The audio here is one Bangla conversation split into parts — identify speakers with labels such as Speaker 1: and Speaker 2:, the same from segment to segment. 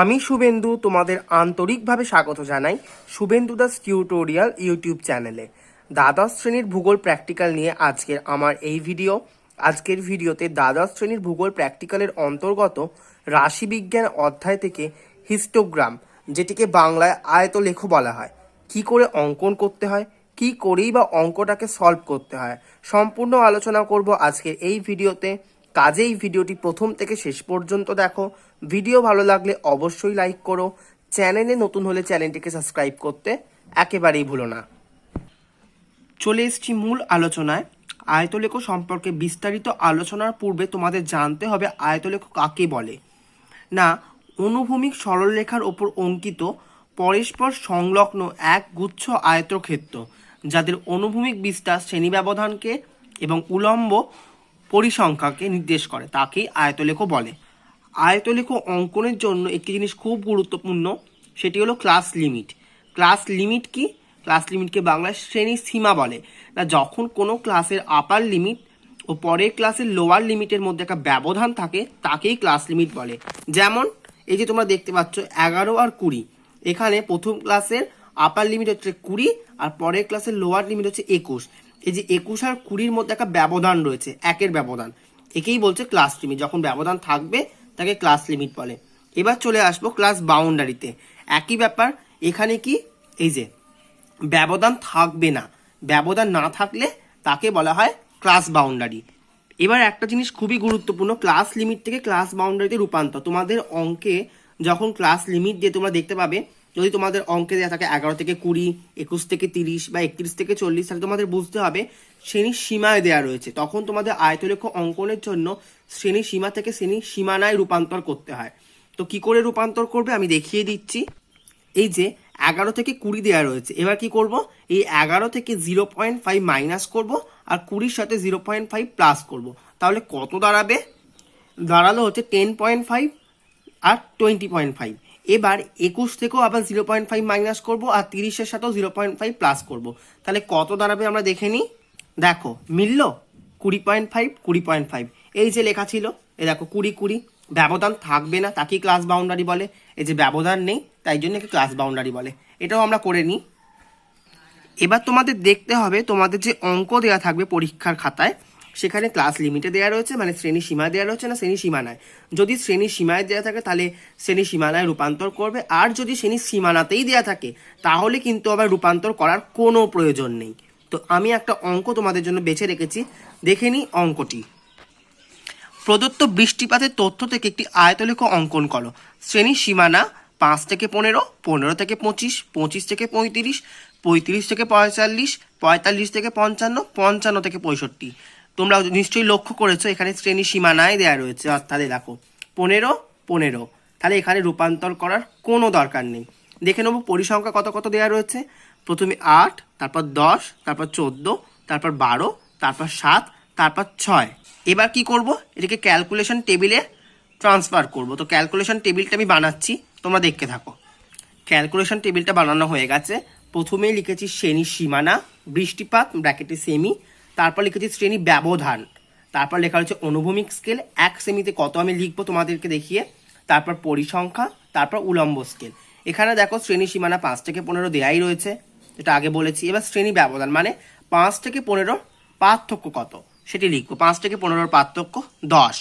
Speaker 1: আমি শুভেন্দু তোমাদের আন্তরিকভাবে স্বাগত জানাই শুভেন্দু দাস টিউটোরিয়াল ইউটিউব চ্যানেলে। দ্বাদশ শ্রেণির ভূগোল প্র্যাকটিক্যাল নিয়ে আজকের আমার এই ভিডিও। আজকের ভিডিওতে দ্বাদশ শ্রেণির ভূগোল প্র্যাকটিক্যালের অন্তর্গত রাশিবিজ্ঞান অধ্যায় থেকে হিস্টোগ্রাম, যেটিকে বাংলায় আয়ত আয়তলেখ বলা হয়। কি করে অঙ্কন করতে হয়? কি করেই বা অঙ্কটাকে সলভ করতে হয়? সম্পূর্ণ আলোচনা করব আজকের এই ভিডিওতে। কাজেই ভিডিওটি প্রথম থেকে শেষ পর্যন্ত দেখো। ভিডিও ভালো লাগলে অবশ্যই লাইক করো। চ্যানেলে নতুন হলে চ্যানেলটিকে সাবস্ক্রাইব করতে একেবারেই ভুলো না। চলে এসছি মূল আলোচনায়। আয়তলেখ সম্পর্কে বিস্তারিত আলোচনার পূর্বে তোমাদের জানতে হবে আয়তলেখ কাকে বলে। না, অনুভূমিক সরলরেখার ওপর অঙ্কিত পরস্পর সংলগ্ন এক গুচ্ছ আয়তক্ষেত্র, যাদের অনুভূমিক বিস্তার শ্রেণি ব্যবধানকে এবং উলম্ব পরিসংখ্যাকে নির্দেশ করে তাকেই আয়তলেখ বলে। আয়তলেখ অঙ্কনের জন্য একটি জিনিস খুব গুরুত্বপূর্ণ, সেটি হলো ক্লাস লিমিট ক্লাস লিমিট কি? ক্লাস লিমিটকে বাংলায় শ্রেণি সীমা বলে। না, যখন কোনো ক্লাসের আপার লিমিট ও পরের ক্লাসের লোয়ার লিমিটের মধ্যে একটা ব্যবধান থাকে, তাকেই ক্লাস লিমিট বলে। যেমন, এই যে তোমরা দেখতে পাচ্ছ, এগারো আর কুড়ি। এখানে প্রথম ক্লাসের আপার লিমিট হচ্ছে কুড়ি আর পরের ক্লাসের লোয়ার লিমিট হচ্ছে একুশ। এই যে একুশ আর কুড়ির মধ্যে একটা ব্যবধান রয়েছে, একের ব্যবধান। একেই বলছে ক্লাস লিমিট যখন ব্যবধান থাকবে, তাকে ক্লাস লিমিট বলে। এবার চলে আসব ক্লাস বাউন্ডারিতে একই ব্যাপার, এখানে কি? এই যে, ব্যবধান থাকবে না। ব্যবধান না থাকলে তাকে বলা হয় ক্লাস বাউন্ডারি এবার একটা জিনিস খুবই গুরুত্বপূর্ণ ক্লাস লিমিট থেকে ক্লাস বাউন্ডারিতে রূপান্তর। তোমাদের অঙ্কে যখন ক্লাস লিমিট দিয়ে তোমরা দেখতে পাবে যদি তোমাদের অঙ্কে দেওয়া থাকে এগারো থেকে কুড়ি, একুশ থেকে তিরিশ বা একত্রিশ থেকে চল্লিশ, তাহলে তোমাদের বুঝতে হবে শ্রেণির সীমায় দেওয়া রয়েছে। তখন তোমাদের আয়তলেখ অঙ্কনের জন্য শ্রেণির সীমা থেকে শ্রেণির সীমানায় রূপান্তর করতে হয়। তো কি করে রূপান্তর করবে? আমি দেখিয়ে দিচ্ছি। এই যে এগারো থেকে কুড়ি দেওয়া রয়েছে, এবার কি করব? এই এগারো থেকে জিরো পয়েন্ট ফাইভ মাইনাস করব আর কুড়ির সাথে জিরো পয়েন্ট ফাইভ প্লাস করব। তাহলে কত দাঁড়াবে? দাঁড়াল হচ্ছে টেন পয়েন্ট ফাইভ আর টোয়েন্টি পয়েন্ট ফাইভ। এবার একুশ থেকেও আবার জিরো পয়েন্ট ফাইভ মাইনাস করব আর তিরিশের সাথেও জিরো পয়েন্ট ফাইভ প্লাস করব। তাহলে কত দাঁড়াবে আমরা দেখে নিই? দেখো, মিললো কুড়ি পয়েন্ট ফাইভ, কুড়ি পয়েন্ট ফাইভ। এই যে লেখা ছিল, এ দেখো, কুড়ি কুড়ি। ব্যবধান থাকবে না, তাকেই ক্লাস বাউন্ডারি বলে। এই যে ব্যবধান নেই, তাই জন্য একে ক্লাস বাউন্ডারি বলে। এটাও আমরা করে নিই। এবার তোমাদের দেখতে হবে, তোমাদের যে অঙ্ক দেওয়া থাকবে পরীক্ষার খাতায় সেখানে ক্লাস লিমিটে দেওয়া রয়েছে মানে শ্রেণি সীমা দেওয়া রয়েছে না শ্রেণি সীমানায় যদি শ্রেণি সীমায় দেওয়া থাকে, তাহলে শ্রেণি সীমানায় রূপান্তর করবে। আর যদি শ্রেণি সীমানাতেই দেওয়া থাকে, তাহলে কিন্তু আবার রূপান্তর করার কোনো প্রয়োজন নেই। তো আমি একটা অঙ্ক তোমাদের জন্য বেছে রেখেছি। দেখে নিই অঙ্কটি। প্রদত্ত বৃষ্টিপাতের তথ্য থেকে একটি আয়তলেখ অঙ্কন করো। শ্রেণির সীমানা পাঁচ থেকে পনেরো পনেরো থেকে পঁচিশ পঁচিশ থেকে পঁয়ত্রিশ পঁয়ত্রিশ থেকে পঁয়তাল্লিশ পঁয়তাল্লিশ থেকে পঞ্চান্ন পঞ্চান্ন থেকে পঁয়ষট্টি। তোমরা নিশ্চয়ই লক্ষ্য করেছ, এখানে শ্রেণি সীমানায় দেওয়া রয়েছে, অর্থাৎ দেখো, পনেরো পনেরো। তাহলে এখানে রূপান্তর করার কোনো দরকার নেই। দেখে নেব পরিসংখ্যা কত কত দেওয়া রয়েছে। প্রথমে আট, তারপর দশ, তারপর চোদ্দ, তারপর বারো, তারপর সাত, তারপর ছয়। এবার কি করব? এটাকে ক্যালকুলেশন টেবিলে ট্রান্সফার করব। তো ক্যালকুলেশন টেবিলটা আমি বানাচ্ছি, তোমরা দেখতে থাকো। ক্যালকুলেশন টেবিলটা বানানো হয়ে গেছে। প্রথমেই লিখেছি শ্রেণি সীমানা, বৃষ্টিপাত, ব্র্যাকেটে সেমি তারপর লিখেছি শ্রেণি ব্যবধান। তারপর লেখা হচ্ছে অনুভূমিক স্কেল এক সেমিতে কত আমি লিখব তোমাদেরকে দেখিয়ে। তারপর পরিসংখ্যা, তারপর উলম্ব স্কেল এখানে দেখো শ্রেণি সীমানা পাঁচ থেকে পনেরো দেয়াই রয়েছে, যেটা আগে বলেছি। এবার শ্রেণি ব্যবধান মানে পাঁচ থেকে পনেরো পার্থক্য কত? সেটি লিখব। পাঁচ থেকে পনেরোর পার্থক্য দশ।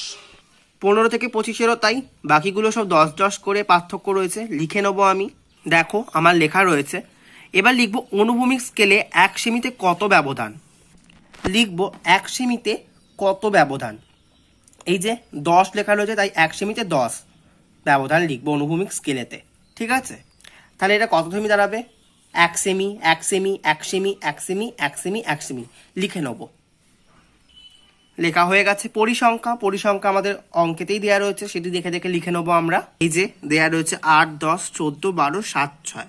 Speaker 1: পনেরো থেকে পঁচিশেরও তাই, বাকিগুলো সব দশ দশ করে পার্থক্য রয়েছে, লিখে নেব আমি। দেখো, আমার লেখা রয়েছে। এবার লিখব অনুভূমিক স্কেলে এক সেমিতে কত ব্যবধান? লিখব এক সেমিতে কত ব্যবধান? এই যে দশ লেখা রয়েছে, তাই এক সেমিতে দশ ব্যবধান লিখব অনুভূমিক স্কেলেতে। ঠিক আছে? তাহলে এটা কত সেমি দাঁড়াবে? এক সেমি এক সেমি এক সেমি এক সেমি এক সেমি এক সেমি। লিখে নেব। লেখা হয়ে গেছে পরিসংখ্যা। পরিসংখ্যা আমাদের অঙ্কেতেই দেওয়া রয়েছে, সেটি দেখে দেখে লিখে নেব আমরা। এই যে দেওয়া রয়েছে আট, দশ, চোদ্দ, বারো, সাত, ছয়।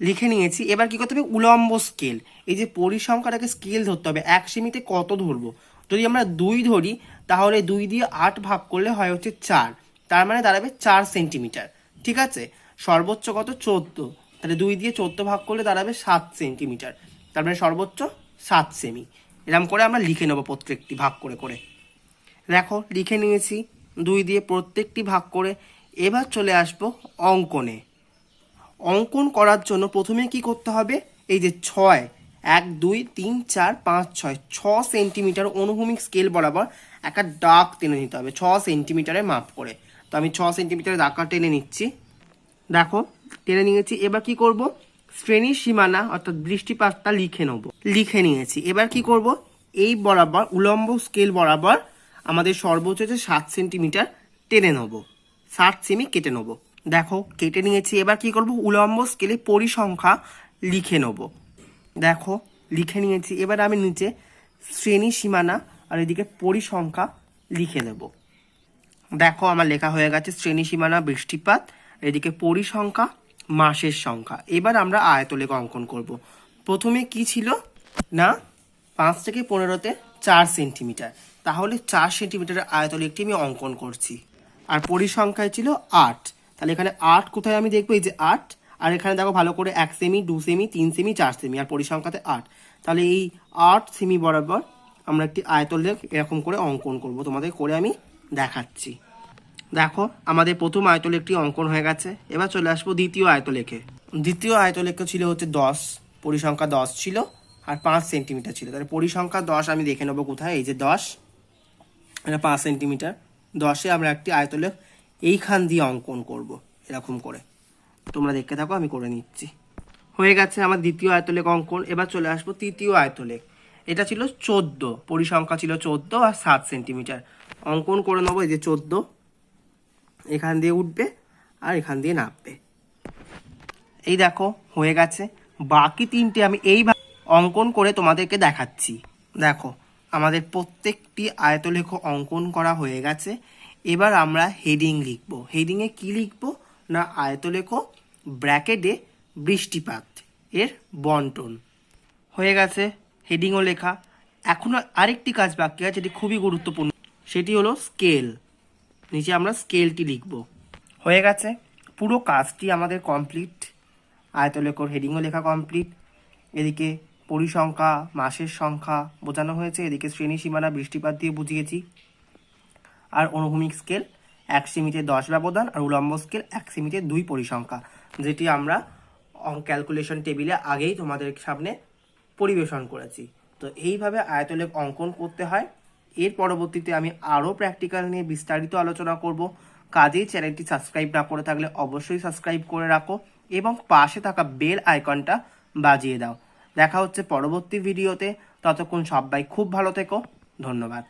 Speaker 1: লিখে নিয়েছি। এবার কি করতে হবে? উলম্ব স্কেল এই যে পরিসংখ্যাটাকে স্কেল ধরতে হবে। এক সেমিতে কত ধরবো? যদি আমরা দুই ধরি, তাহলে দুই দিয়ে আট ভাগ করলে হয় হচ্ছে চার। তার মানে দাঁড়াবে চার সেন্টিমিটার ঠিক আছে? সর্বোচ্চ কত? চোদ্দ। তাহলে দুই দিয়ে চোদ্দ ভাগ করলে দাঁড়াবে সাত সেন্টিমিটার তার মানে সর্বোচ্চ সাত সেমি এরকম করে আমরা লিখে নেব প্রত্যেকটি ভাগ করে করে। দেখো, লিখে নিয়েছি। দুই দিয়ে প্রত্যেকটি ভাগ করে। এবার চলে আসব অঙ্কনে। অঙ্কন করার জন্য প্রথমে কি করতে হবে? এই যে ছয়, এক, দুই, তিন, চার, পাঁচ, ছয়, ছ সেন্টিমিটার অনুভূমিক স্কেল বরাবর একটা দাগ টেনে নিতে হবে, ছ সেন্টিমিটারে মাপ করে। তো আমি ছ সেন্টিমিটারের দাগটা টেনে নিচ্ছি। দেখো, টেনে নিয়েছি। এবার কি করব? শ্রেণির সীমানা অর্থাৎ বৃষ্টিপাতটা লিখে নেব। লিখে নিয়েছি। এবার কি করব? এই বরাবর উলম্ব স্কেল বরাবর আমাদের সর্বোচ্চ যে সাত সেন্টিমিটার টেনে নেব। ষাট সেমি কেটে নেব। দেখো, কেটে নিয়েছি। এবার কি করব? উলম্ব স্কেলে পরিসংখ্যা লিখে নেব। দেখো, লিখে নিয়েছি। এবার আমি নিচে শ্রেণি সীমানা আর এদিকে পরিসংখ্যা লিখে দেবো দেখো, আমার লেখা হয়ে গেছে শ্রেণি সীমানা, বৃষ্টিপাত এদিকে পরিসংখ্যা, মাসের সংখ্যা। এবার আমরা আয়তলেখ অঙ্কন করব। প্রথমে কি ছিল? না, পাঁচ থেকে পনেরোতে চার সেন্টিমিটার। তাহলে চার সেন্টিমিটারের আয়তলেখটি আমি অঙ্কন করছি। আর পরিসংখ্যায় ছিল আট। তাহলে এখানে আট কোথায় আমি দেখব? এই যে আট। আর এখানে দেখো ভালো করে এক সেমি দু সেমি তিন সেমি চার সেমি আর পরিসংখ্যাতে আট। তাহলে এই আট সেমি বরাবর আমরা একটি আয়তলেখ এরকম করে অঙ্কন করব। তোমাদের করে আমি দেখাচ্ছি। দেখো, আমাদের প্রথম আয়তলেখটি অঙ্কন হয়ে গেছে। এবার চলে আসব দ্বিতীয় আয়তলেখে। দ্বিতীয় আয়তলেখ ছিল হচ্ছে দশ। পরিসংখ্যা দশ ছিল, আর পাঁচ সেন্টিমিটার ছিল। তাহলে পরিসংখ্যা দশ আমি দেখে নেব কোথায়? এই যে দশ। এটা পাঁচ সেন্টিমিটার। দশে আমরা একটি আয়তলেখ এইখান দিয়ে অঙ্কন করব, এরকম করে। তোমরা দেখতে থাকো, আমি করে নিচ্ছি। হয়ে গেছে আমার দ্বিতীয় আয়তলেখ অঙ্কন, এবার চলে আসব তৃতীয় আয়তলেখ। এটা ছিল চোদ্দ, পরিসংখ্যা ছিল চোদ্দ আর সাত সেন্টিমিটার। অঙ্কন করে নেব এই যে চোদ্দ। এখান দিয়ে উঠবে আর এখান দিয়ে নামবে। এই দেখো, হয়ে গেছে। বাকি তিনটে আমি এইভাবে অঙ্কন করে তোমাদেরকে দেখাচ্ছি। দেখো, আমাদের প্রত্যেকটি আয়তলেখ অঙ্কন করা হয়ে গেছে। এবার আমরা হেডিং লিখব। হেডিংয়ে কি লিখব না আয়ত আয়তলেখ ব্র্যাকেটে বৃষ্টিপাত এর বন্টন। হয়ে গেছে হেডিংও লেখা। এখনও আরেকটি কাজ বাকি আছে, যেটি খুবই গুরুত্বপূর্ণ। সেটি হলো স্কেল। নিচে আমরা স্কেলটি লিখব। হয়ে গেছে পুরো কাজটি আমাদের কমপ্লিট। আয়ত আয়তলেখর হেডিংও লেখা কমপ্লিট। এদিকে পরিসংখ্যা, মাসের সংখ্যা বোঝানো হয়েছে। এদিকে শ্রেণি সীমানা বৃষ্টিপাত দিয়ে বুঝিয়েছি। আর অনুভূমিক স্কেল এক সেমিতে দশ ব্যবধান আর উলম্ব স্কেল এক সেমিতে দুই পরিসংখ্যা, যেটি আমরা ক্যালকুলেশন টেবিলে আগেই তোমাদের সামনে পরিবেশন করেছি। তো এইভাবে আয়তলেখ অঙ্কন করতে হয়। এর পরবর্তীতে আমি আরও প্র্যাকটিক্যাল নিয়ে বিস্তারিত আলোচনা করব। কাজেই চ্যানেলটি সাবস্ক্রাইব না করে থাকলে অবশ্যই সাবস্ক্রাইব করে রাখো এবং পাশে থাকা বেল আইকনটা বাজিয়ে দাও। দেখা হচ্ছে পরবর্তী ভিডিওতে ততক্ষণ সবাই খুব ভালো থেকো। ধন্যবাদ।